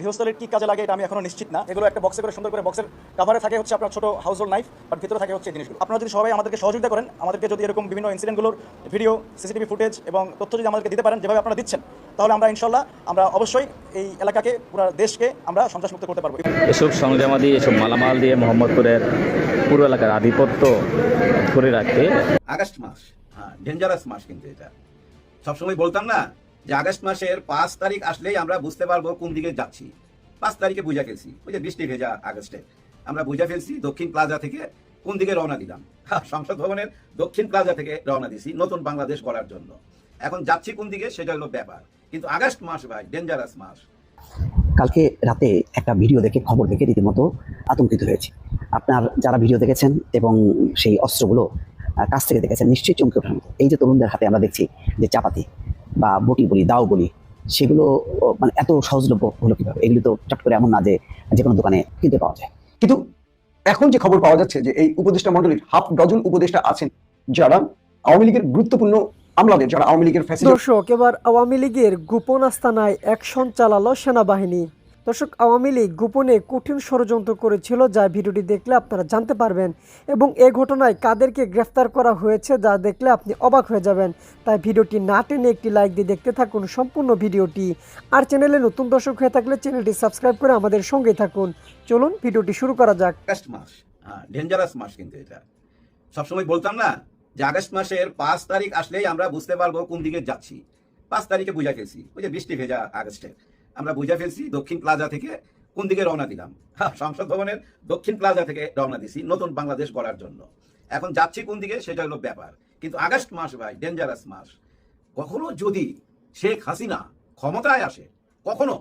গৃহস্থলের কি কাজে লাগে এটা আমি এখনও নিশ্চিত না। এগুলো একটা বক্সে করে সুন্দর করে বক্সের কাভারে থাকে হচ্ছে আপনার ছোট হাউস হোল্ড নাইফ বাট ভিতরে থাকে হচ্ছে এই জিনিসগুলো। আপনারা যদি সবাই আমাদেরকে সহযোগিতা করেন আমাদেরকে যদি এরকম বিভিন্ন ইনসিডেন্টগুলোর ভিডিও সিসিটিভি ফুটেজ এবং তথ্য যদি আমাদেরকে দিতে পারেন যেভাবে আপনারা দিচ্ছেন তাহলে আমরা ইনশাল্লাহ আমরা অবশ্যই এই এলাকাকে পুরো দেশকে আমরা সন্ত্রাসমুক্ত করতে পারব। এসব সংযমাদি এসব মালামাল দিয়ে মোহাম্মদপুরের পুরো এলাকার আধিপত্য ধরে রাখতে আগস্ট মাস হ্যাঁ ডেঞ্জারাস মাস কিন্তু এটা। সবসময় বলতাম না যে আগস্ট মাসের পাঁচ তারিখ আসলেই আমরা বুঝতে পারব কোন দিকে যাচ্ছি। পাঁচ তারিখে বুঝা ফেলছি ওই যে বৃষ্টি ভেজা আগস্টে। আমরা বুঝা ফেলছি দক্ষিণ প্লাজা থেকে কোন দিকে রওনা দিলাম। হ্যাঁ, সংসদ ভবনের দক্ষিণ প্লাজা থেকে রওনা দিছি নতুন বাংলাদেশ গড়ার জন্য। এখন যাচ্ছি কোন দিকে সেটা হলো ব্যাপার। কিন্তু আগস্ট মাস ভাই ডেঞ্জারাস মাস। কালকে রাতে একটা ভিডিও দেখে খবর দেখে রীতিমতো আতঙ্কিত হয়েছে। আপনার যারা ভিডিও দেখেছেন এবং সেই অস্ত্রগুলো কাছ থেকে দেখেছেন নিশ্চয়ই চমকে মতো। এই যে তরুণদের হাতে আমরা দেখছি যে চাপাতি বা বটি বলি দাও বলি সেগুলো মানে এত সহজলভ্য হলো কীভাবে? এগুলো তো চট করে এমন না যে যে কোনো দোকানে কিনতে পাওয়া যায়। কিন্তু এখন যে খবর পাওয়া যাচ্ছে যে এই উপদেষ্টা মন্ডলীর হাফ ডজন উপদেষ্টা আছেন যারা আওয়ামী লীগের গুরুত্বপূর্ণ আমলাদের যারা আওয়ামী লীগের ফ্যাসিলিটি দর্শক এবার আওয়ামী লীগের গোপন আস্তানায় অ্যাকশন চালালো সেনাবাহিনী। দর্শক, আওয়ামী লীগ গোপনে কঠিন ষড়যন্ত্র করেছিল, যা ভিডিওটি দেখলে আপনারা জানতে পারবেন এবং এ ঘটনায় কাদেরকে গ্রেফতার করা হয়েছে, যা দেখলে আপনি অবাক হয়ে যাবেন। তাই ভিডিওটি না টেনে একটি লাইক দিয়ে দেখতে থাকুন সম্পূর্ণ ভিডিওটি। আর চ্যানেলে নতুন দর্শক হয়ে থাকলে চ্যানেলটি সাবস্ক্রাইব করে আমাদের সঙ্গে থাকুন। চলুন ভিডিওটি শুরু করা যাক। মাস হ্যাঁ ডেঞ্জারাস মাস কিন্তু এটা। সবসময় বলতাম না যে আগস্ট মাসের পাঁচ তারিখ আসলেই আমরা বুঝতে পারব কোন দিকে যাচ্ছি। পাঁচ তারিখে বুঝা গেছি ওই যে বৃষ্টি ভেজা আগস্টে আমরা বুঝা ফেলছি দক্ষিণ প্লাজা থেকে কোন দিকে রওনা দিলাম। হ্যাঁ, সংসদ ভবনের দক্ষিণ প্লাজা থেকে রওনা দিছি নতুন বাংলাদেশ গড়ার জন্য। এখন যাচ্ছি কোন দিকে সেটা হলো ব্যাপার। কিন্তু আগস্ট মাস ভাই ডেঞ্জারাস মাস। কখনো যদি শেখ হাসিনা ক্ষমতায় আসে কখনো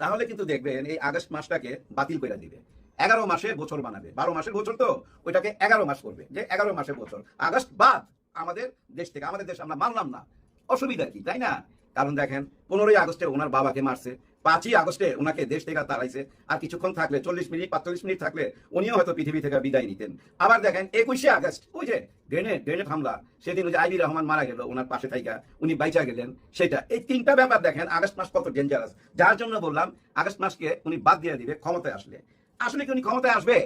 তাহলে কিন্তু দেখবেন এই আগস্ট মাসটাকে বাতিল করে দিবে। এগারো মাসে বছর বানাবে। বারো মাসের বছর তো? ওইটাকে এগারো মাস করবে। যে এগারো মাসের বছর আগস্ট বাদ আমাদের দেশ থেকে আমাদের দেশ আমরা মানলাম না। অসুবিধা কি তাই না? কারণ দেখেন, পনেরোই আগস্টে ওনার বাবাকে মারছে, পাঁচই আগস্টে ওনাকে দেশ থেকে তাড়াইছে, আর কিছুক্ষণ থাকলে, চল্লিশ মিনিট, পাঁচচল্লিশ মিনিট থাকলে উনিও হয়তো পৃথিবী থেকে বিদায় নিতেন। আবার দেখেন, একুশে আগস্ট, ওই যে গ্রেনেড গ্রেনেড হামলা, সেদিন ওই যে আইবি রহমান মারা গেল, ওনার পাশে থাইকা, উনি বাইচা গেলেন, সেটা। এই তিনটা ব্যাপার দেখেন, আগস্ট মাস কত ডেঞ্জারাস যার জন্য বললাম, আগস্ট মাসকে উনি বাদ দিয়ে দিবে, ক্ষমতায় আসলে। আসলে কি উনি ক্ষমতায় আসবে?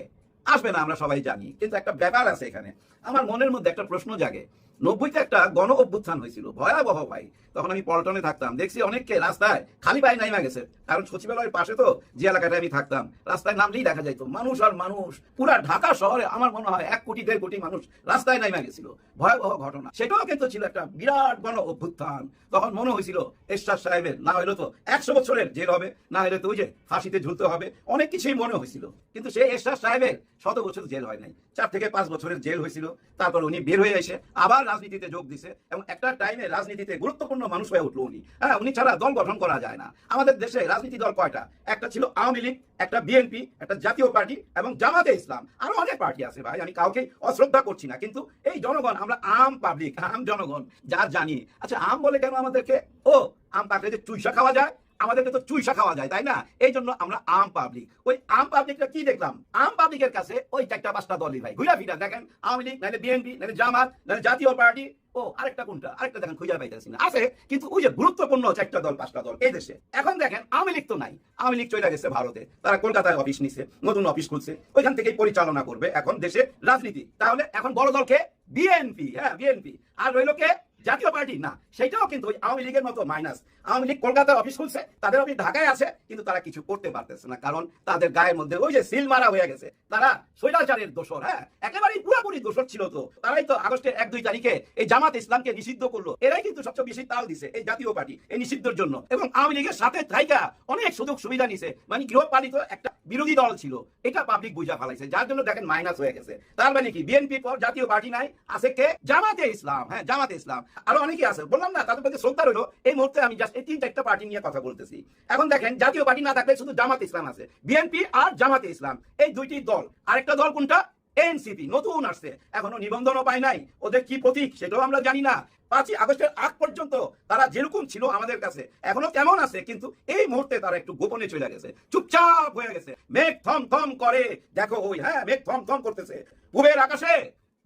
আসবে না, আমরা সবাই জানি। কিন্তু একটা ব্যাপার আছে এখানে। আমার মনের মধ্যে একটা প্রশ্ন জাগে। নব্বইতে একটা গণ অভ্যুত্থান হয়েছিল, ভয়াবহ ভাই। তখন আমি পল্টনে থাকতাম। দেখছি অনেককে রাস্তায় খালি পায়ে নাইমা গেছে। কারণ সচিবালয়ের পাশে তো যে এলাকাটায় আমি থাকতাম, রাস্তায় নামলেই দেখা যাইতো, মানুষ আর মানুষ। পুরা ঢাকা শহরে আমার মনে হয় এক কোটি, দেড় কোটি মানুষ রাস্তায় নাইমা গেছিল। ভয়াবহ ঘটনা। সেটাও কিন্তু ছিল একটা বিরাট গণ অভ্যুত্থান তখন মনে হয়েছিল, এরশাদ সাহেবের, না হলে তো একশো বছরের জেল হবে, না হলে তো ওই যে ফাঁসিতে ঝুলতে হবে, অনেক কিছুই মনে হয়েছিল। কিন্তু সেই এরশাদ সাহেবের শত বছর জেল হয় নাই। চার থেকে পাঁচ বছরের জেল হয়েছিল। তারপর উনি বের হয়ে এসে আবার রাজনীতিতে যোগ দিছে এবং একটা টাইমে রাজনীতিতে গুরুত্বপূর্ণ মানুষ হয়ে উঠল উনি। হ্যাঁ উনি ছাড়া দল গঠন করা যায় না। আমাদের দেশে রাজনীতি দল কয়টা? একটা ছিল আওয়ামী লীগ, একটা বিএনপি, একটা জাতীয় পার্টি এবং জামাতে ইসলাম। আরও অনেক পার্টি আছে ভাই, আমি কাউকে অশ্রদ্ধা করছি না। কিন্তু এই জনগণ, আমরা আম পাবলিক আম জনগণ যা জানি। আচ্ছা আম বলে কেন আমাদেরকে? ও, আম পাকলে যে চুইসা খাওয়া যায়? আমাদেরকে তো চুইসা খাওয়া যায়, তাই না? এই জন্য আমরা আম পাবলিক ওই আম পাবলিকটা কি দেখলাম? আম পাবলিকের কাছে ওই চারটা পাঁচটা দলই ভাই। ঘুরা ফিরা দেখেন, আওয়ামী লীগ নাহলে বিএনপি নাহলে জামাত নাহলে জাতীয় পার্টি। ও, আরেকটা কোনটা? আরেকটা দেখেন, খুঁজে পাইতেছি না। আছে, কিন্তু ওই যে গুরুত্বপূর্ণ চারটা দল, পাঁচটা দল, এই দেশে। এখন দেখেন, আওয়ামী লীগ তো নাই। আওয়ামী লীগ চলে গেছে ভারতে। তারা কলকাতায় অফিস নিছে, নতুন অফিস খুলছে। ওইখান থেকেই পরিচালনা করবে এখন দেশে রাজনীতি। তাহলে এখন বড় দলকে বিএনপি। হ্যাঁ বিএনপি। আর রইল কে? জাতীয় পার্টি, না সেটাও কিন্তু ওই আওয়ামী লীগের মতো মাইনাস আওয়ামী লীগ কলকাতার অফিস খুলছে, তাদের অফিস ঢাকায় আছে, কিন্তু তারা কিছু করতে পারতেছে না, কারণ তাদের গায়ের মধ্যে ওই যে সিল মারা হয়ে গেছে। তারা স্বৈরাচারের দোষর হ্যাঁ একেবারেই পুরোপুরি দোষর ছিল তো। তারাই তো আগস্টের এক দুই তারিখে এই জামাত ইসলামকে নিষিদ্ধ করল। এরাই কিন্তু সবচেয়ে বেশি তাল দিছে এই জাতীয় পার্টি, এই নিষিদ্ধের জন্য। এবং আওয়ামী লীগের সাথে থাইকা অনেক সুযোগ সুবিধা নিছে। মানে গৃহপালিত একটা বিরোধী দল ছিল, এটা পাবলিক বুঝা ফেলাইছে, যার জন্য দেখেন মাইনাস হয়ে গেছে। তার মানে কি বিএনপি পর জাতীয় পার্টি নাই, আছে কে? জামাতে ইসলাম হ্যাঁ জামাতে ইসলাম। আরও অনেকে আছে। বললাম না, তাদের প্রতি শ্রদ্ধা রইল। এই মুহূর্তে আমি জাস্ট এই তিন চারটা পার্টি নিয়ে কথা বলতেছি। এখন দেখেন, জাতীয় পার্টি না থাকলে শুধু জামাত ইসলাম আছে। বিএনপি আর জামাতে ইসলাম। এই দুইটি দল। আরেকটা দল কোনটা? এনসিপি নতুন আসছে। এখনও নিবন্ধনও পায় নাই। ওদের কি প্রতীক সেটাও আমরা জানি না। পাঁচই আগস্টের আগ পর্যন্ত তারা যেরকম ছিল আমাদের কাছে, এখনও কেমন আছে, কিন্তু এই মুহূর্তে তারা একটু গোপনে চলে গেছে। চুপচাপ হয়ে গেছে। মেঘ থম থম করে। দেখো ওই হ্যাঁ মেঘ থম থম করতেছে। পূবের আকাশে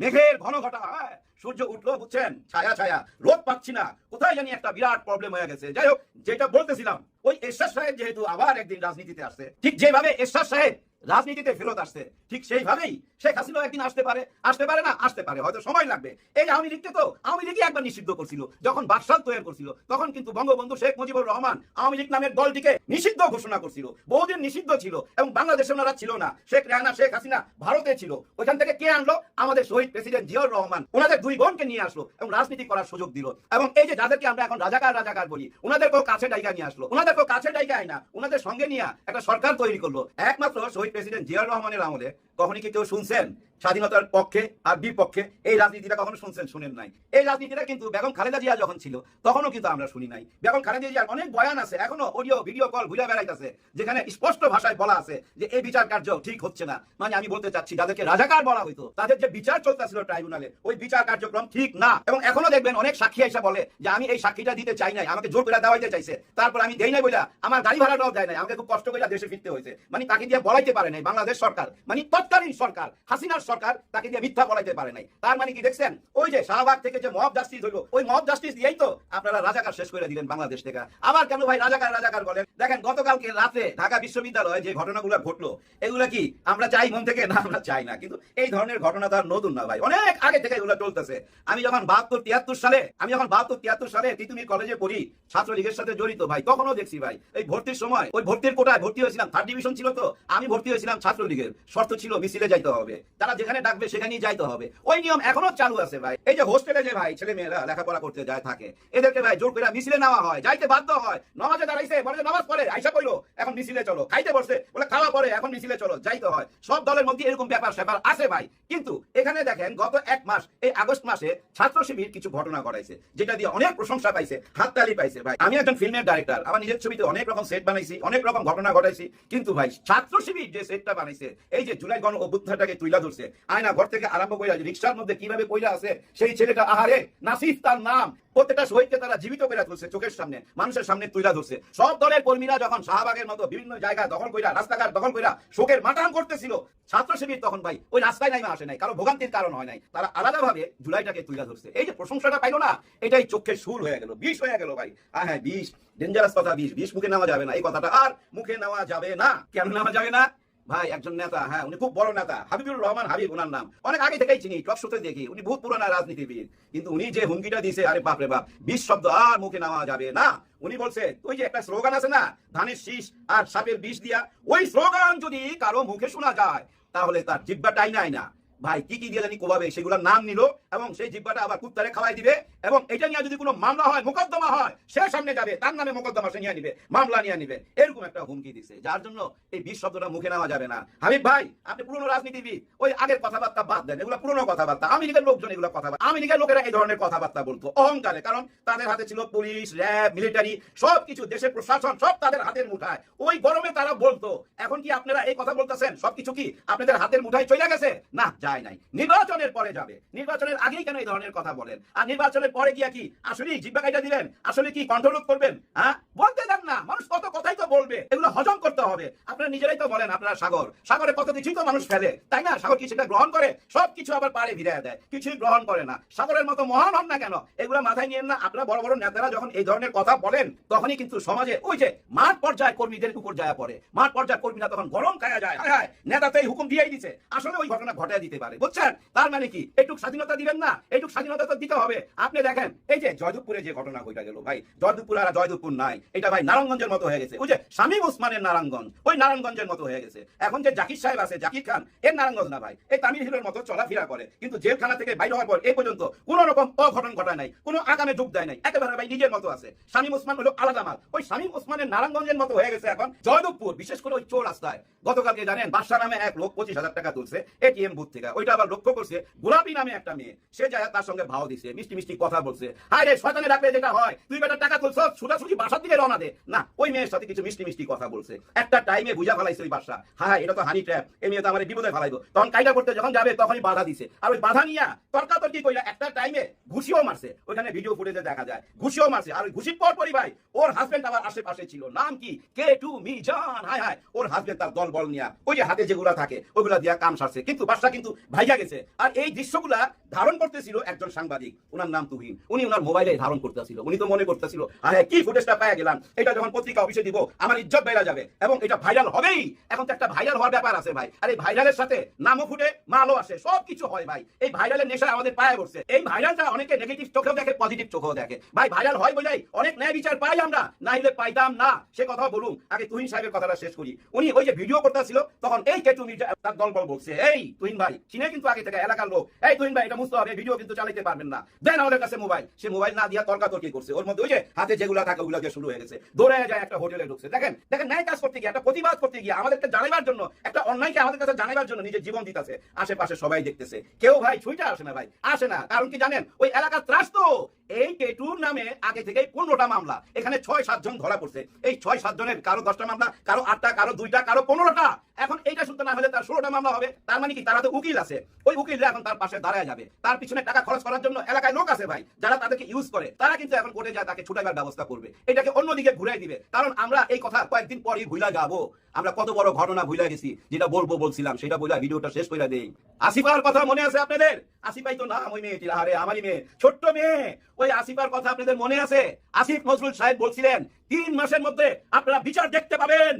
মেঘের ঘন ঘটা হ্যাঁ সূর্য উঠল, বুঝছেন? ছায়া ছায়া। রোদ পাচ্ছি না। কোথায় জানি একটা বিরাট প্রবলেম হয়ে গেছে। যাই হোক, যেটা বলতেছিলাম, ওই এরশাদ সাহেব যেহেতু আবার একদিন রাজনীতিতে আসছে, ঠিক যেভাবে এরশাদ সাহেব রাজনীতিতে ফেরত আসছে। ঠিক সেইভাবেই শেখ হাসিনাও একদিন আসতে পারে। আসতে পারে না, আসতে পারে। হয়তো সময় লাগবে। এই আওয়ামী লীগকে তো আওয়ামী লীগই একবার নিষিদ্ধ করছিল। যখন বাকশাল তৈরি করছিল, তখন কিন্তু বঙ্গবন্ধু শেখ মুজিবুর রহমান আওয়ামী লীগ নামের দলটিকে নিষিদ্ধ ঘোষণা করছিল। বহুদিন নিষিদ্ধ ছিল এবং বাংলাদেশে ওনারা ছিল না। শেখ রেহানা শেখ হাসিনা ভারতে ছিল। ওইখান থেকে কে আনলো? আমাদের শহীদ প্রেসিডেন্ট জিয়াউর রহমান। ওনাদের দুই বোনকে নিয়ে আসলো এবং রাজনীতি করার সুযোগ দিল। এবং এই যে যাদেরকে আমরা এখন রাজাকার রাজাকার বলি, ওনাদেরকেও কাছে ডাইকা নিয়ে আসলো। ওনাদেরকেও কাছে ডাইকা আয় না। ওনাদের সঙ্গে নিয়ে একটা সরকার তৈরি করল। একমাত্র শহীদ প্রেসিডেন্ট জিয়াউর রহমানের আমলে কখনই কি কেউ শুনছেন? স্বাধীনতার পক্ষে আর বিপক্ষে এই রাজনীতিটা কখনো শুনছেন, শুনেন নাই। এই রাজনীতিটা কিন্তু বেগম খালেদা জিয়া যখন ছিল, তখনও কিন্তু আমরা শুনি নাই। বেগম খালেদা জিয়ার অনেক বয়ান আছে, এখনও অডিও ভিডিও কল ঘুরে বেড়াইতেছে, যেখানে স্পষ্ট ভাষায় বলা আছে যে এই বিচার কার্য ঠিক হচ্ছে না। মানে আমি বলতে চাচ্ছি, যাদেরকে রাজাকার বলা হইতো, তাদের যে বিচার চলতেছিল ট্রাইব্যুনালে, ওই বিচার কার্যক্রম ঠিক না। এবং এখনও দেখবেন অনেক সাক্ষী এসে বলে যে, আমি এই সাক্ষীটা দিতে চাই নাই, আমাকে জোর করে দেওয়াইতে চাইছে। তারপর আমি দেই নাই বইলা, আমার গাড়ি ভাড়াটাও দেয় নাই, আমাকে খুব কষ্ট করে দেশে ফিরতে হয়েছে মানে তাকে দিয়ে বলাইতে পারে নাই, বাংলাদেশ সরকার। মানে তৎকালীন সরকার, হাসিনার সরকার। তাকে দিয়ে মিথ্যা বলাইতে পারে নাই। তার মানে কি দেখছেন? ওই যে শাহবাগ থেকে যে মব জাস্টিস হইল, ওই মব জাস্টিস দিয়েই তো আপনারা রাজাকার শেষ করে দিলেন বাংলাদেশ থেকে। আবার কেন ভাই রাজাকার রাজাকার বলেন? দেখেন, গতকালকে রাতে ঢাকা বিশ্ববিদ্যালয়ে যে ঘটনাগুলো ঘটলো, এগুলা কি আমরা চাই মন থেকে? না, আমরা চাই না। কিন্তু এই ধরনের ঘটনা তো আর নতুন না ভাই। অনেক আগে থেকে এগুলো চলতেছে। আমি যখন বাহাত্তর তিয়াত্তর সালে, আমি যখন বাহাত্তর তিয়াত্তর সালে তিতুমির কলেজে পড়ি, ছাত্রলীগের সাথে জড়িত ভাই, তখনও দেখছি ভাই, এই ভর্তির সময়, ওই ভর্তির কোটায় ভর্তি হয়েছিলাম। থার্ড ডিভিশন ছিল তো, আমি ভর্তি হয়েছিলাম ছাত্রলীগের। শর্ত ছিল, মিছিলে যাইতে হবে। তারা যেখানে ডাকবে সেখানেই যাইতে হবে। ওই নিয়ম এখনও চালু আছে ভাই। এই যে হোস্টেলে যে ভাই ছেলে মেয়েরা লেখাপড়া করতে যায়, থাকে। এদেরকে ভাই জোর করে মিছিলে নেওয়া হয়, যাইতে বাধ্য হয়। নামাজে দাঁড়াইছে, বলে নামাজ পড়ে, আইসা কইলো এখন মিছিলে চলো। খাইতে বসছে, বলে খাওয়া পরে এখন মিছিলে চলো, যাইতে হয়। সব দলের মধ্যে এরকম ব্যাপার স্যাপার আছে ভাই। কিন্তু এখানে দেখেন, গত এক মাস, এই আগস্ট মাসে ছাত্র শিবির কিছু ঘটনা ঘটাইছে, যেটা দিয়ে অনেক প্রশংসা পাইছে, হাততালি পাইছে ভাই। আমি একজন ফিল্মের ডাইরেক্টর আমার নিজের ছবিতে অনেক রকম সেট বানাইছি, অনেক রকম ঘটনা ঘটাইছি। কিন্তু ভাই, ছাত্র শিবির যে সেটটা বানাইছে, এই যে জুলাই গণ অভ্যুত্থানটাকে তুইলা ধরছে আয়না ঘর থেকে আরম্ভ করে রিক্সার মধ্যে কীভাবে কইরা আছে, সেই ছেলেটা, আহারে, নাসিফ তার নাম। প্রত্যেকটা শহীদকে তারা জীবিত করে তুলছে চোখের সামনে, মানুষের সামনে তুইলা ধরছে। সব দলের কর্মীরা যখন শাহবাগের মতো বিভিন্ন জায়গা দখল কইরা, রাস্তাঘাট দখল কইরা শোকের মাটান করতেছিল ছাত্র শিবির তখন ভাই ওই রাস্তায় নাইমা আসে নাই, কারও ভোগান্তির কারণ হয় নাই। তারা আলাদাভাবে জুলাইটাকে তুইলা ধরছে। এই যে প্রশংসাটা পাইলো না, এটাই চোখের সুর হয়ে গেল, বিষ হয়ে গেল ভাই। হ্যাঁ হ্যাঁ বিষ। ডেঞ্জারাস কথা, বিষ। বিষ মুখে নেওয়া যাবে না, এই কথাটা আর মুখে নেওয়া যাবে না। কেন নেওয়া যাবে না? ভাই, একজন নেতা হ্যাঁ উনি খুব বড় নেতা, হাবিবুর রহমান হাবিব ওনার নাম। অনেক আগে থেকেই চিনি, টক শোতে দেখি, উনি বহুত পুরানা রাজনীতিবিদ। কিন্তু উনি যে হুমকিটা দিয়েছে আরে বাপরে বাপ বিশ শব্দ আর মুখে নেওয়া যাবে না। উনি বলছে, ওই যে একটা স্লোগান আছে না, ধানের শীষ আর সাপের বিষ দিয়া, ওই স্লোগান যদি কারও মুখে শোনা যায়, তাহলে তার জিব্বাটাই নাই না। ভাই, কি কি দিয়ে জানি কোভাবে? সেগুলোর নাম নিল এবং সেই জিব্বাটা আবার কুত্তারে খাওয়াই দিবে এবং এটা নিয়ে যদি কোনো মামলা হয়, মোকদ্দমা হয়, সে সামনে যাবে, তার নামে মোকদ্দমা সে নিয়ে নিবে, মামলা নিয়ে নিবে, এরকম একটা হুমকি দিছে, যার জন্য এই বিষ শব্দটা মুখে নেওয়া যাবে না। হাবিব ভাই, আপনি পুরনো রাজনীতিবিদ, ওই আগের কথাবার্তা বাদ দেন, এগুলো পুরনো কথাবার্তা আমি লীগের লোকজন এগুলো কথাবার্তা আমি লীগের লোকেরা এই ধরনের কথাবার্তা বলতো, অহংকারে, কারণ তাদের হাতে ছিল পুলিশ, র্যাব, মিলিটারি সব কিছু দেশের প্রশাসন, সব তাদের হাতের মুঠায়। ওই গরমে তারা বলতো, এখন কি আপনারা এই কথা বলতেছেন? সবকিছু কি আপনাদের হাতের মুঠায় চলে গেছে? না যায় নাই। নির্বাচনের পরে যাবে। নির্বাচনের আগেই কেন এই ধরনের কথা বলেন? আর নির্বাচনের পরে গিয়া কি আসলে জিব্বা কাইটা দিলেন আসলে কি কন্ট্রোল করবেন? হ্যাঁ? বলতে দেন না। মানুষ কত কথাই তো বলবে। এগুলো হজম করতে হবে। আপনারা নিজেরাই তো বলেন, আপনারা সাগর। সাগরে কত কিছুই তো মানুষ ফেলে। তাই না? সাগর কি সেটা গ্রহণ করে? সব কিছু আবার পারে ভিড়ে দেয়। কিছুই গ্রহণ করে না। সাগরের মতো মহান হন না কেন? এগুলো মাথায় নিয়ে না। আপনারা বড় বড় নেতারা যখন এই ধরনের কথা বলেন, তখনই কিন্তু সমাজে ওই যে মাঠ পর্যায়ে কর্মীদের উপর যায় পড়ে। মাঠ পর্যায়ে কর্মীরা তখন গরম খায়া যায়। নেতা তো এই হুকুম দিয়েই দিছে। আসলে ওই ঘটনা ঘটে দিতে বুঝছেন? তার মানে কি? একটু স্বাধীনতা দিবেন না একটু স্বাধীনতা তো দিতে হবে। আপনি দেখেন, এই যে জয়দুপুরে যে ঘটনা ঘটে গেল, ভাই জয়দুপুর আর জয়দুপুর নাই। এটা ভাই নারায়ণগঞ্জের মতো হয়ে গেছে। ওই যে শামীম ওসমানের নারায়ণগঞ্জ, ওই নারায়ণগঞ্জের মতো হয়ে গেছে। এখন যে জাকির সাহেব আছে, জাকির খান, এর নারায়ণগঞ্জ না ভাই। এই তামিল হিরোর মতো চলাফেরা করে। কিন্তু জেলখানা থেকে বাইরে হওয়ার পর এই পর্যন্ত কোন রকম অঘটন ঘটায় নাই, কোনো আগামে যোগ দেয় নাই। একেবারে ভাই নিজের মতো আছে। শামীম ওসমান হলো আলাদা মাল। ওই শামীম ওসমানের নারায়ণগঞ্জের মতো হয়ে গেছে এখন জয়দুপুর বিশেষ করে ওই চোর রাস্তায় গতকালকে জানেন বাদশা নামে এক লোক পঁচিশ হাজার টাকা তুলছে এটিএম বুথ থেকে। ওইটা আবার লক্ষ্য করছে, গোলাপি নামে একটা মেয়ে, সে যায় তার সঙ্গে ভাও দিছে, মিষ্টি মিষ্টি কথা বলছে। হায় রে ডাকলে যেটা হয়, তুই টাকা তুলছ বাসার দিকে রওনা দে। না, ওই মেয়ের সাথে কিছু মিষ্টি মিষ্টি কথা বলছে। একটা টাইমে বুঝা ফেলাইছে ওই বাসা হ্যাঁ এটা তো হানি ট্র্যাপ এই মেয়ে তো আমার বিপদে ফেলাইবো। তখন কাইটা করতে যখন যাবে, তখনই বাধা দিছে। আর ওই বাধা নিয়া তর্কাতর্কি একটা টাইমে ঘুষিও মারছে। ওখানে ভিডিও ফুটেজে দেখা যায়, ঘুষিও মারছে। আর ঘুষির পর পরই ভাই, ওর হাজবেন্ড আমার আশেপাশে ছিল। নাম কি? কে টু মি জান। হায় হায়, ওর হাজবেন্ড তার দল বল নিয়া, ওই যে হাতে যেগুলা থাকে, ওইগুলা দিয়া কাম সারছে। কিন্তু বাসা কিন্তু ভাইয়া গেছে। আর এই দৃশ্যগুলা ধারণ করতেছিল একজন সাংবাদিক। ওনার নাম তুহিন। উনি ওনার মোবাইলে ধারণ করতেছিল। উনি তো মনে করতেছিল, আরে, কি ফুটেজটা পাওয়া গেলাম? এটা যখন পত্রিকা অফিসে দিব, আমার ইজ্জত বেড়া যাবে এবং এটা ভাইরাল হবেই। এখন তো একটা ভাইরাল হওয়ার ব্যাপার আছে ভাই। আর এই ভাইরালের সাথে নামও ফুটে, মালও আসে সব কিছু হয় ভাই। এই ভাইরালের নেশা আমাদের পায়ে বসছে এই ভাইরালটা অনেকে নেগেটিভ চোখেও দেখে পজিটিভ চোখেও দেখে। ভাই ভাইরাল হয় বলেই অনেক ন্যায় বিচার পাই আমরা না হলে পাইতাম না। সে কথা বলুন। আগে তুহিন সাহেবের কথাটা শেষ করি। উনি ওই যে ভিডিও করতেছিল, তখন এই কেটু মির্জা তার দল বল বলছে, এই তুহিন ভাই চিনে কিন্তু আগে থেকে এলাকার লোক। এই তুহিন ভাই, এটা বুঝতে হবে ভিডিও কিন্তু চালাইতে পারবেন না। দেন আমাদের কাছে মোবাইল সে মোবাইল না দিয়া তর্কাতর্কি করছে। ওর মধ্যে ওই যে হাতে যেগুলো থাকে, ওগুলো দিয়ে শুরু হয়ে গেছে। দৌড়ে যায় একটা হোটেলে ঢুকছে। দেখেন দেখেন ন্যায় কাজ করতে গিয়ে, একটা প্রতিবাদ করতে গিয়ে আমাদেরকে জানাবার জন্য, একটা অন্যায়কে আমাদের কাছে জানাবার জন্য নিজের জীবন দিতেছে। আশেপাশে সবাই দেখতেছে। কেউ ভাই ছুইটা আসে না ভাই, আসে না। কারণ কি জানেন, ওই এলাকার ত্রাস তো। এই টেটুর নামে আগে থেকে পনেরোটা মামলা। এখানে ছয়, সাতজন ধরা পড়ছে। এই ছয়, সাতজনের কারও দশটা মামলা, কারও আটটা, কারও দুইটা, কারও পনেরোটা। এখন এইটা শুনতে না হলে তার ষোলোটা মামলা হবে। তার মানে কি? তারা তো উকিল আছে। ওই উকিলরা এখন তার পাশে দাঁড়ায় যাবে। তার পিছনে টাকা খরচ করার জন্য এলাকায় লোক আছে ভাই, যারা তাদেরকে ইউজ করে। তারা কিন্তু এখন কোর্টে যায়, তাকে ছুটাবার ব্যবস্থা করবে। এটাকে অন্যদিকে ঘুরে দিবে। কারণ আমরা এই কথা কয়েকদিন পরই ভুলা যাব। আমরা কত বড় ঘটনা ভুলে গেছি। যেটা বলব বলছিলাম, সেটা বলে ভিডিওটা শেষ করে দেই। আসিফার কথা মনে আছে আপনাদের? আসিফাই তো নাম ওই মেয়েটির। আরে আমারই মেয়ে। ছোট্ট মেয়ে। ওই আসিফার কথা আপনাদের মনে আছে? আসিফ নজরুল সাহেব বলছিলেন, তিন মাসের মধ্যে আপনারা বিচার দেখতে পাবেন।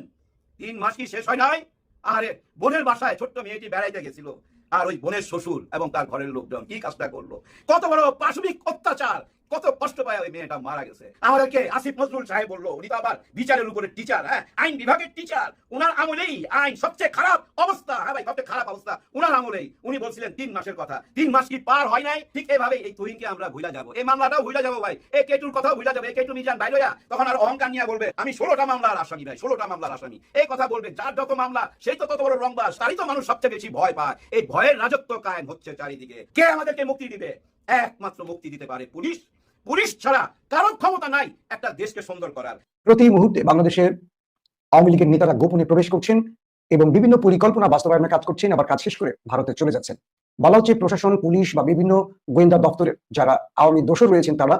তিন মাস কি শেষ হয় নাই? আরে, বোনের বাসায় ছোট্ট মেয়েটি বেড়াইতে গেছিল। আর ওই বোনের শ্বশুর এবং তার ঘরের লোকজন কি কাজটা করল? কত বড় পাশবিক অত্যাচার! কত কষ্ট পায় ওই মেয়েটা মারা গেছে। আমাদেরকে আসিফ নজরুল সাহেব বলল, উনি তো আবার বিচারের উপরে টিচার হ্যাঁ? আইন বিভাগের টিচার উনার আমলেই আইন সবচেয়ে খারাপ অবস্থা। হ্যাঁ ভাই, সবচেয়ে খারাপ অবস্থা। উনার আমলেই। উনি বলছিলেন, তিন মাসের কথা। তিন মাস কি পার হয় নাই? ঠিক এভাবে এই তুহিনকে আমরা ভুলা যাব। এই মামলাটাও ভুলা যাব ভাই। এই কেটুর কথাও ভুলা যাবে। এই কেটু মিজান বাইরেয়া তখন আর অহংকার নিয়ে বলবে, আমি ষোলোটা মামলার আসামি ভাই, ষোলোটা মামলার আসামি। এই কথা বলবে, যার যত মামলা, সেই তো তত বড় রংবাস তারই তো মানুষ সবচেয়ে বেশি ভয় পায়। এই ভয়ের রাজত্ব কায়েম হচ্ছে চারিদিকে। কে আমাদেরকে মুক্তি দিবে? একমাত্র মুক্তি দিতে পারে পুলিশ। পুলিশ ছাড়া কারও ক্ষমতা নাই একটা দেশকে সুন্দর করার। প্রতি মুহূর্তে বাংলাদেশের আওয়ামী লীগের নেতারা গোপনে প্রবেশ করছেন এবং বিভিন্ন পরিকল্পনা বাস্তবায়নে কাজ করছেন, আবার কাজ শেষ করে ভারতে চলে যাচ্ছেন। বলা হচ্ছে প্রশাসন, পুলিশ বা বিভিন্ন গোয়েন্দা দপ্তরের যারা আওয়ামী দোষর রয়েছেন, তারা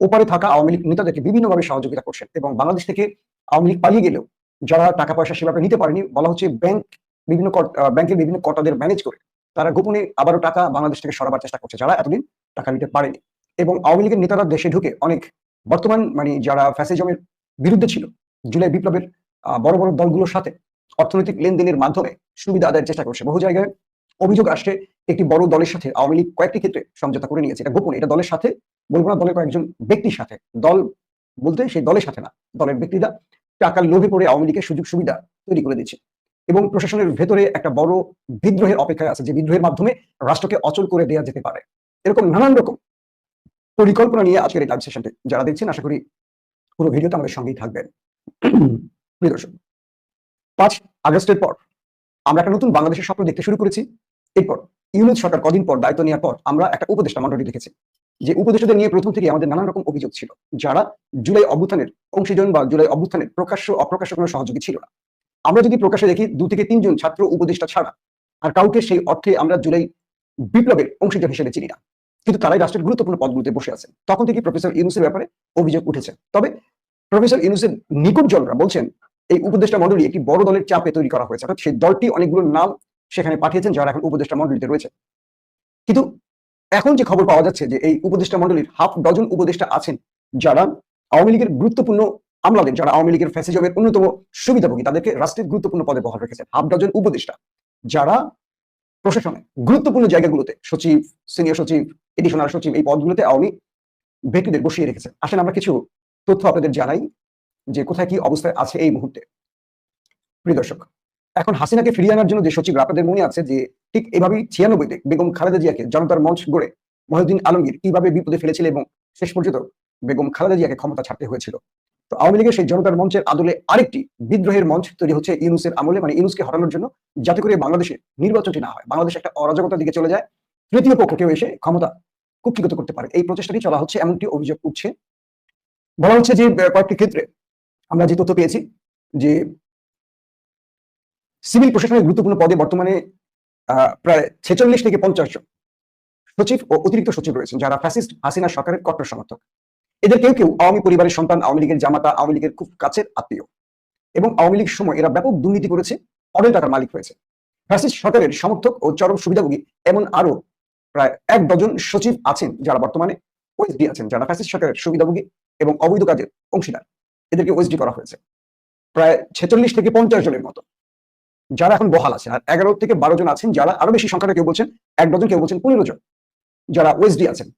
ওপারে থাকা আওয়ামী লীগ নেতাদেরকে বিভিন্নভাবে সহযোগিতা করছেন এবং বাংলাদেশ থেকে আওয়ামী লীগ পালিয়ে গেলেও যারা টাকা পয়সা সেভাবে নিতে পারেনি, বলা হচ্ছে ব্যাংক বিভিন্ন ব্যাংকের বিভিন্ন কটাদের ম্যানেজ করে তারা গোপনে আবারও টাকা বাংলাদেশ থেকে সরাবার চেষ্টা করছে, যারা এতদিন টাকা নিতে পারেনি। এবং আওয়ামী লীগের নেতারা দেশে ঢুকে অনেক বর্তমান মানে যারা ফ্যাসিজমের বিরুদ্ধে ছিল, জুলাই বিপ্লবের বড় বড় দলগুলোর সাথে অর্থনৈতিক লেনদেনের মাধ্যমে সুবিধা আদায়ের চেষ্টা করছে। বহু জায়গায় অভিযোগ আসছে, একটি বড় দলের সাথে আওয়ামী লীগ কয়েকটি ক্ষেত্রে সমঝোতা করে নিয়েছে। এটা গোপন, এটা দলের সাথে বলব না, দলের কয়েকজন ব্যক্তির সাথে। দল বলতে সেই দলের সাথে না, দলের ব্যক্তিরা টাকার লোভে পড়ে আওয়ামী লীগের সুযোগ সুবিধা তৈরি করে দিচ্ছে। এবং প্রশাসনের ভেতরে একটা বড় বিদ্রোহের অপেক্ষায় আছে, যে বিদ্রোহের মাধ্যমে রাষ্ট্রকে অচল করে দেওয়া যেতে পারে। এরকম নানান রকম পরিকল্পনা নিয়ে আজকের এই লাইভ সেশনটি যারা দেখছেন, আশা করি পুরো ভিডিওতে আমাদের সঙ্গেই থাকবেন। প্রিয় পাঁচ আগস্টের পর আমরা একটা নতুন বাংলাদেশের স্বপ্ন দেখতে শুরু করেছি। এরপর ইউনিট সরকার কদিন পর দায়িত্ব নেওয়ার পর আমরা একটা উপদেষ্টা মন্ডলী দেখেছি, যে উপদেষ্টাদের নিয়ে প্রথম থেকে আমাদের নানান রকম অভিযোগ ছিল। যারা জুলাই অভ্যুত্থানের অংশীজন বা জুলাই অভ্যুত্থানের প্রকাশ্য অপ্রকাশ্য কোনো সহযোগী ছিল না। আমরা যদি প্রকাশ্যে দেখি দু থেকে তিনজন ছাত্র উপদেষ্টা ছাড়া, আর কাউকে সেই অর্থে আমরা জুলাই বিপ্লবের অংশীজন হিসেবে চিনি না, কিন্তু তারাই রাষ্ট্রের গুরুত্বপূর্ণ পদগুলোতে বসে আছেন। তখন থেকে প্রফেসর ইউনুসের ব্যাপারে অভিযোগ উঠেছে। তবে প্রফেসর ইউনুসের নিকটজনরা বলছেন, এই উপদেষ্টা মন্ডলী একটি বড় দলের চাপে তৈরি করা হয়েছে, অর্থাৎ সেই দলটি অনেকগুলো নাম সেখানে পাঠিয়েছেন যারা এখন উপদেষ্টা মন্ডলীতে রয়েছে। কিন্তু এখন যে খবর পাওয়া যাচ্ছে যে এই উপদেষ্টা মন্ডলীর হাফ ডজন উপদেষ্টা আছেন, যারা আওয়ামী লীগের গুরুত্বপূর্ণ আমলাদের যারা আওয়ামী লীগের ফ্যাসিজমের অন্যতম সুবিধাভোগী, তাদেরকে রাষ্ট্রের গুরুত্বপূর্ণ পদে বহাল রেখেছেন হাফ ডজন উপদেষ্টা, যারা প্রশাসনে গুরুত্বপূর্ণ জায়গাগুলোতে সচিব, সিনিয়র সচিব এডিশনাল সচিব এই পদগুলোতে আওয়ামী ব্যক্তিদের বসিয়ে রেখেছেন। আসেন, আমরা কিছু তথ্য আপনাদের জানাই যে কোথায় কি অবস্থায় আছে এই মুহূর্তে। প্রিয় দর্শক, এখন হাসিনাকে ফিরিয়ে আনার জন্য যে সচিব আপনাদের মনে আছে যে ঠিক এভাবেই ছিয়ানব্বইতে বেগম খালেদা জিয়াকে জনতার মঞ্চ গড়ে মহিউদ্দিন আলমগীর কীভাবে বিপদে ফেলেছিল এবং শেষ পর্যন্ত বেগম খালেদা জিয়াকে ক্ষমতা ছাড়তে হয়েছিল। তো আওয়ামী লীগের সেই জনতার মঞ্চের আদলে আরেকটি বিদ্রোহের মঞ্চ তৈরি হচ্ছে ইউনুসের আমলে মানে ইউনুসকে হটানোর জন্য, যাতে করে বাংলাদেশে নির্বাচনটি না হয়। বাংলাদেশ একটা অরাজকতার দিকে চলে যায়। তৃতীয় পক্ষ কেউ এসে ক্ষমতা কুক্ষিগত করতে পারে। এই প্রচেষ্টাটি চলা হচ্ছে, এমনটি অভিযোগ উঠছে। বলা হচ্ছে যে কয়েকটি ক্ষেত্রে আমরা যে তথ্য পেয়েছি যে সিভিল প্রশাসনের গুরুত্বপূর্ণ পদে বর্তমানে প্রায় ছেচল্লিশ থেকে পঞ্চাশ জন সচিব ও অতিরিক্ত সচিব রয়েছেন, যারা ফ্যাসিস্ট হাসিনা সরকারের কট্টর সমর্থক। এদের কেউ কেউ আওয়ামী পরিবারের সন্তান, আওয়ামী লীগের জামাতা, আওয়ামী লীগের খুব কাছের আত্মীয়। এবং আওয়ামী লীগ সময় এরা ব্যাপক দুর্নীতি করেছে অনেক টাকার মালিক হয়েছে। ফ্যাসিস্ট সরকারের সমর্থক ও চরম সুবিধাভোগী এমন আরও প্রায় এক ডজন সচিব আছেন যারা বর্তমানে ওএসডি আছেন, যারা ফ্যাসিস্ট সরকারের সুবিধাভোগী এবং অবৈধ কাজের অংশীদার। এদেরকে ওএসডি করা হয়েছে। প্রায় ছেচল্লিশ থেকে পঞ্চাশ জনের মতো। যারা এখন বহাল আছে, আর এগারো থেকে বারো জন আছেন যারা আরও বেশি সংখ্যাটা কেউ বলছেন, এক ডজন কেউ বলছেন পনেরো জন। যারা ওএসডি আছেন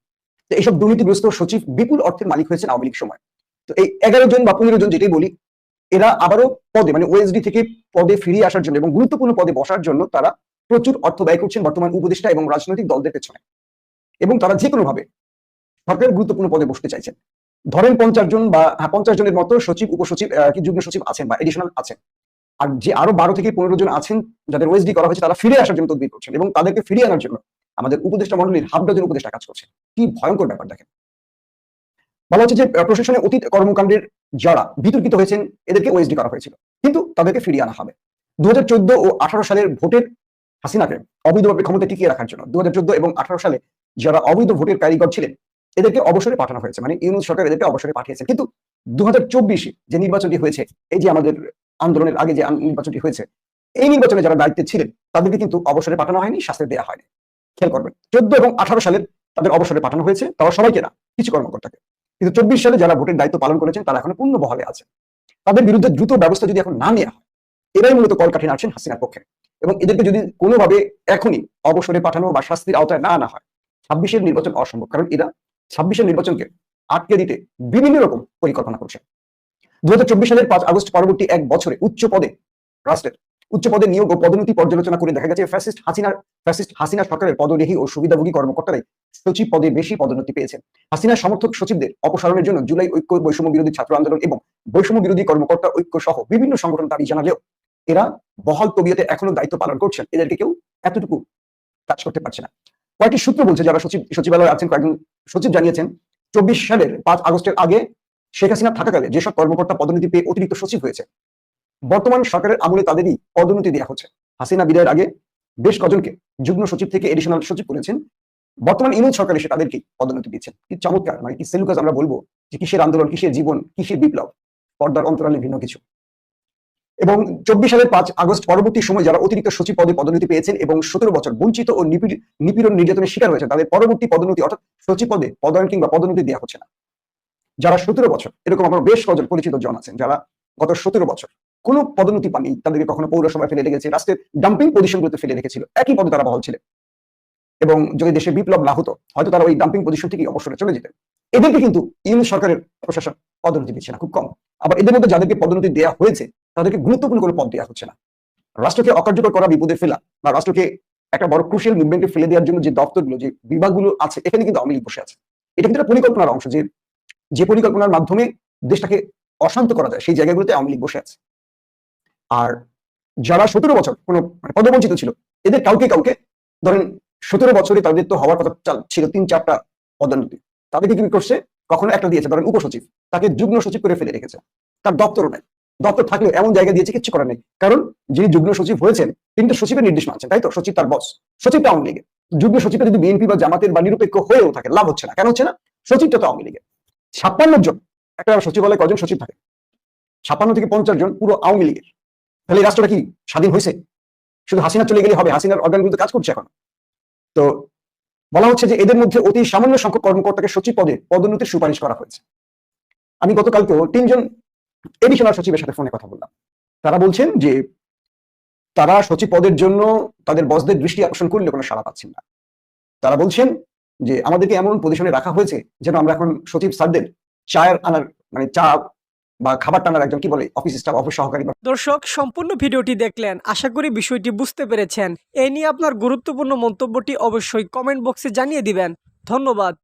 তো এইসব দুর্নীতিগ্রস্ত সচিব বিপুল অর্থের মালিক হয়েছেন আওয়ামী লীগ সময়। তো এই এগারো জন বা পনেরো জন যেটাই বলি, এরা আবারও পদে মানে ওএসডি থেকে পদে ফিরিয়ে আসার জন্য এবং গুরুত্বপূর্ণ পদে বসার জন্য তারা প্রচুর অর্থ ব্যয় করছেন বর্তমান উপদেষ্টা এবং রাজনৈতিক দলদের পেছনে। এবং তারা যে কোনো ভাবে সরকারের গুরুত্বপূর্ণ পদে বসতে চাইছেন। ধরেন পঞ্চাশ জন বা হ্যাঁ পঞ্চাশ জনের মতো সচিব, উপসচিব কি যুগ্ম সচিব আছেন বা এডিশনাল আছেন। আর যে আরও বারো থেকে পনেরো জন আছেন, যাদের ওএসডি করা হয়েছে, তারা ফিরে আসার জন্য তদবির করছেন এবং তাদেরকে ফিরিয়ে আনার জন্য আমাদের উপদেষ্টা মন্ডলীর হাফ ডজন উপদেষ্টা কাজ করছে কি ভয়ঙ্কর ব্যাপার দেখেন। বলা হচ্ছে যে আহ, প্রশাসনে অতীত কর্মকাণ্ডের যারা বিতর্কিত হয়েছেন এদেরকে ওএসডি করা হয়েছিল। কিন্তু তাদেরকে ফিরিয়ে আনা হবে। দু হাজার চোদ্দ ও আঠারো সালের ভোটের হাসিনাকে অবৈধভাবে ক্ষমতা টিকিয়ে রাখার জন্য দু এবং আঠারো সালে যারা অবৈধ ভোটের কারিগর ছিলেন এদেরকে অবসরে পাঠানো হয়েছে। মানে ইউনুস সরকার এদেরকে অবসরে পাঠিয়েছে কিন্তু দু যে নির্বাচনটি হয়েছে এই যে আমাদের আন্দোলনের আগে যে নির্বাচনটি হয়েছে এই নির্বাচনে যারা দায়িত্বে ছিলেন তাদেরকে কিন্তু অবসরে পাঠানো হয়নি শাস্তি দেওয়া হয়নি। খেয়াল করবেন। চোদ্দ এবং আঠারো সালের তাদের অবসরে পাঠানো হয়েছে, তারা সবাইকে না কিছু কর্মকর্তাকে। কিন্তু চব্বিশ সালে যারা ভোটের দায়িত্ব পালন করেছেন, তারা এখনও পূর্ণ বহালে আছে তাদের বিরুদ্ধে দ্রুত ব্যবস্থা যদি এখন না নেওয়া হয়, এরাই মূলত কলকাঠি নাড়ছেন হাসিনার পক্ষে। এবং এদেরকে যদি কোনোভাবে এখনই অবসরে পাঠানো বা শাস্তির আওতায় না আনা হয়, ছাব্বিশের নির্বাচন অসম্ভব। কারণ এরা ছাব্বিশের নির্বাচনকে আটকে দিতে বিভিন্ন রকম পরিকল্পনা করছে দু হাজার চব্বিশ সালের পাঁচ আগস্ট পরবর্তী এক বছরে উচ্চ পদে রাষ্ট্রের উচ্চ পদে নিয়োগ ও পদোন্নতি পর্যালোচনা করে দেখা গেছে ফ্যাসিস্ট হাসিনার ফ্যাসিস্ট হাসিনা সরকারের পদরেহী ও সুবিধাভোগী কর্মকর্তারাই সচিব পদে বেশি পদোন্নতি পেয়েছেন। হাসিনার সমর্থক সচিবদের অপসারণের জন্য জুলাই ঐক্য বৈষম্য বিরোধী ছাত্র আন্দোলন এবং বৈষম্য বিরোধী কর্মকর্তা ঐক্য সহ বিভিন্ন সংগঠন দাবি জানালেও এরা বহাল তবিয়তে এখনও দায়িত্ব পালন করছেন। এদেরকে কেউ এতটুকু কাজ করতে পারছে না। কয়েকটি সূত্র বলছে যারা সচিব, সচিবালয়ে আছেন, কয়েকজন সচিব জানিয়েছেন, চব্বিশ সালের পাঁচ আগস্টের আগে শেখ হাসিনা থাকাকালে যেসব কর্মকর্তা পদোন্নতি পেয়ে অতিরিক্ত সচিব হয়েছে বর্তমান সরকারের আমলে তাদেরই পদোন্নতি দেওয়া হচ্ছে। হাসিনা বিদায়ের আগে বেশ কজনকে যুগ্ম সচিব থেকে এডিশনাল সচিব করেছেন। বর্তমান ইউনিট সরকার এসে তাদেরকে পদোন্নতি দিচ্ছেন। কি চমৎকার মানে কি সেলুকাস আমরা বলব যে কিসের আন্দোলন, কিসের জীবন, কিসের বিপ্লব, পর্দার অন্তরালে ভিন্ন কিছু। এবং চব্বিশ সালের পাঁচ আগস্ট পরবর্তী সময় যারা অতিরিক্ত সচিব পদে পদোন্নতি পেয়েছেন এবং সতেরো বছর বঞ্চিত ও নিপীড়- নিপীড়ন নির্যাতনের শিকার হয়েছে তাদের পরবর্তী পদোন্নতি অর্থাৎ সচিব পদে পদায়ন কিংবা পদোন্নতি দেওয়া হচ্ছে না। যারা সতেরো বছর, এরকম আমার বেশ কজন পরিচিত জন আছেন যারা গত সতেরো বছর কোনো পদোন্নতি পাননি। তাদেরকে কখনো পৌরসভায় ফেলে রেখেছে রাষ্ট্রের ডাম্পিং পজিশনগুলোতে ফেলে রেখেছিল। একই পদে তারা বহাল ছিলেন এবং যদি দেশে বিপ্লব না হতো, হয়তো তারা ওই ডাম্পিং পজিশন থেকে অবসরে চলে যেতেন এদেরকে কিন্তু ইউনিট সরকারের প্রশাসন পদোন্নতি দিচ্ছে না, খুব কম। আবার এদের মধ্যে যাদেরকে পদোন্নতি দেওয়া হয়েছে, তাদেরকে গুরুত্বপূর্ণ কোনো পদ দেওয়া হচ্ছে না। রাষ্ট্রকে অকার্যকর করা বিপদে ফেলা বা রাষ্ট্রকে একটা বড় ক্রুশিয়াল মুভমেন্টে ফেলে দেওয়ার জন্য যে দপ্তরগুলো, যে বিভাগগুলো আছে, এখানে কিন্তু আওয়ামী বসে আছে। এটা কিন্তু একটা পরিকল্পনার অংশ যে যে পরিকল্পনার মাধ্যমে দেশটাকে অশান্ত করা যায়, সেই জায়গাগুলোতে আওয়ামী বসে আছে। আর যারা সতেরো বছর কোনো মানে পদবঞ্চিত ছিল, এদের কাউকে কাউকে ধরেন সতেরো বছরে তাদের তো হওয়ার কথা ছিল তিন চারটা পদোন্নতি। তাদেরকে কি করছে? কখনো একটা দিয়েছে, ধরেন উপসচিব, তাকে যুগ্ম সচিব করে ফেলে রেখেছে। তার দপ্তরও নেই। দপ্তর থাকলেও এমন জায়গা দিয়েছে কিচ্ছু করার নেই। কারণ যিনি যুগ্ম সচিব হয়েছেন, তিনি তো সচিবের নির্দেশ মানছেন, তাই তো? সচিব তার বস সচিবটা আওয়ামী লীগের। যুগ্ম সচিবটা যদি বিএনপি বা জামাতের বা নিরপেক্ষ হয়েও থাকে, লাভ হচ্ছে না। কেন হচ্ছে না? সচিবটা তো আওয়ামী লীগের। ছাপ্পান্ন জন, একটা সচিবালয়ে কজন সচিব থাকে? ছাপ্পান্ন থেকে পঞ্চাশ জন পুরো আওয়ামী লীগের। তাহলে এই রাষ্ট্রটা কি স্বাধীন হয়েছে? শুধু হাসিনা চলে গেলে হবে? হাসিনার অর্গানগুলো কাজ করছে এখন? তো বলা হচ্ছে যে এদের মধ্যে অতি সামান্য সংখ্যক কর্মকর্তাকে সচিব পদে পদোন্নতির সুপারিশ করা হয়েছে। আমি গতকালকেও তিনজন এডিশনাল সচিবের সাথে ফোনে কথা বললাম। তারা বলছেন যে তারা সচিব পদের জন্য তাদের বসদের দৃষ্টি আকর্ষণ করলে কোনো সাড়া পাচ্ছেন না। তারা বলছেন যে আমাদেরকে এমন পজিশনে রাখা হয়েছে যেন আমরা এখন সচিব স্যারদের চায়ের আনার মানে চা বা খাবার টানার একজন কি বলে অফিস স্টাফ অফিস সহকারী দর্শক, সম্পূর্ণ ভিডিওটি দেখলেন। আশা করি বিষয়টি বুঝতে পেরেছেন। এ নিয়ে আপনার গুরুত্বপূর্ণ মন্তব্যটি অবশ্যই কমেন্ট বক্সে জানিয়ে দিবেন। ধন্যবাদ।